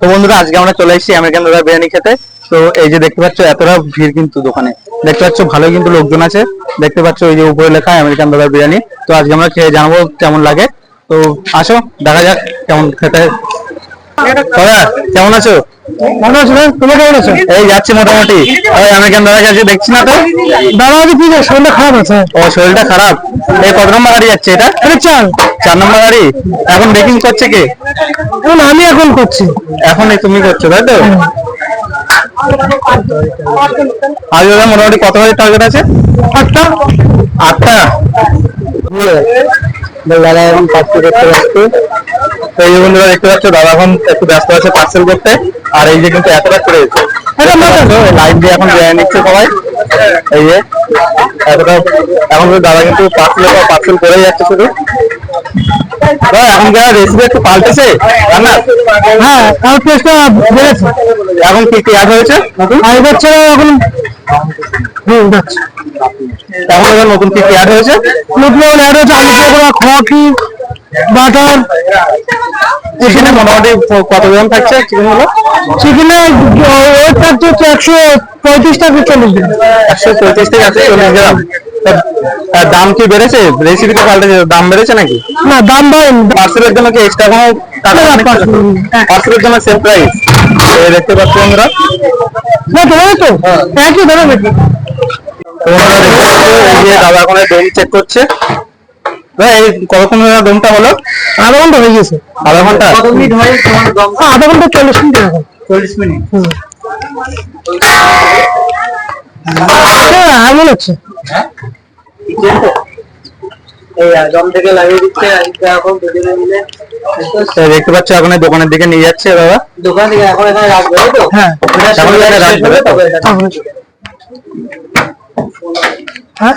তো বন্ধুরা, আজকে আমরা চলে এসেছি আমেরিকান দাদা বিরিয়ানি খেতে। তো এই যে দেখতে পাচ্ছ, এতটা ভিড় কিন্তু দোকানে। দেখতে পাচ্ছ, ভালোই কিন্তু লোকজন আছে। দেখতে পাচ্ছ ওই যে উপরে লেখা আমেরিকান দাদা বিরিয়ানি তো আজকে আমরা খেয়ে জানব কেমন লাগে। তো আসো, দেখা যাক কেমন খেতে কেমন আছো? ভালো আছো তুমি কেমন আছো? এই যাচ্ছি মোটামুটি। ওই দাদা কাছে দেখছি না তো? দাদা আজ শরীরটা খারাপ আছে? ও শরীরটা খারাপ? এই কত নম্বর গাড়ি যাচ্ছে এটা? চার। চার নম্বর গাড়ি? এখন করছে কে? এখন আমি এখন করছি। এখন এই তুমি করছ তাই তো? আজ ওদের মোটামুটি কত বাজে টার্গেট আছে? আটটা। আটটা? দাদা এখন করতে তো এই বন্ধুরা দেখতে পাচ্ছ দাদা এখন একটু ব্যস্ত আছে পার্সেল করতে। আর এই যে কিন্তু এতটা করে লাইন দিয়ে এখন বিরিয়ানি নিচ্ছে সবাই। এই যে এতটা এখন দাদা কিন্তু পার্সেল পার্সেল করে যাচ্ছে শুধু। দাদা এখনকার রেসিপি একটু পাল্টেছে রান্না? হ্যাঁ আমার টেস্টটা বেড়েছে। এখন কি কি অ্যাড হয়েছে? আগে হচ্ছে এখন এখন নতুন কি কি অ্যাড হয়েছে? নতুন অ্যাড হয়েছে আলু পকোড়া খোয়াকি বাটার। চিকেনে মোটামুটি কত গ্রাম থাকছে চিকেনগুলো? চিকেনে ওয়েট থাকছে হচ্ছে একশো পঁয়ত্রিশ থেকে চল্লিশ গ্রাম। একশো পঁয়ত্রিশ থেকে একশো চল্লিশ গ্রাম। দাম কি বেড়েছে? রেসিপিটা পাল্টেছে? দাম বেড়েছে নাকি? না দাম বাড়েনি। পার্সেলের জন্য কি এক্সট্রা কোনো টাকা পার্সেলের জন্য সেম প্রাইস দেখতে পাচ্ছ বন্ধুরা। না তোমার তো। একই ধরে। দেখি তোমরা দেখতে পাচ্ছ এই যে দাদা এখন দম চেক করছে। কতক্ষণ দমটা হলো আধা ঘণ্টা হয়ে গেছে। আধা ঘণ্টা? কত মিনিট হয় তোমার দম? আধা ঘণ্টা চল্লিশ মিনিট এখন চল্লিশ মিনিট। হ্যাঁ? এমন হচ্ছে থেকে লাগিয়ে দিচ্ছে এখন দুজনে মিলে। তো দেখতে পাচ্ছ এখন এই দোকানের দিকে নিয়ে যাচ্ছে দাদা দোকান থেকে এখন এখানে রাখবে তাই তো? হ্যাঁ। রাখবে, হ্যাঁ?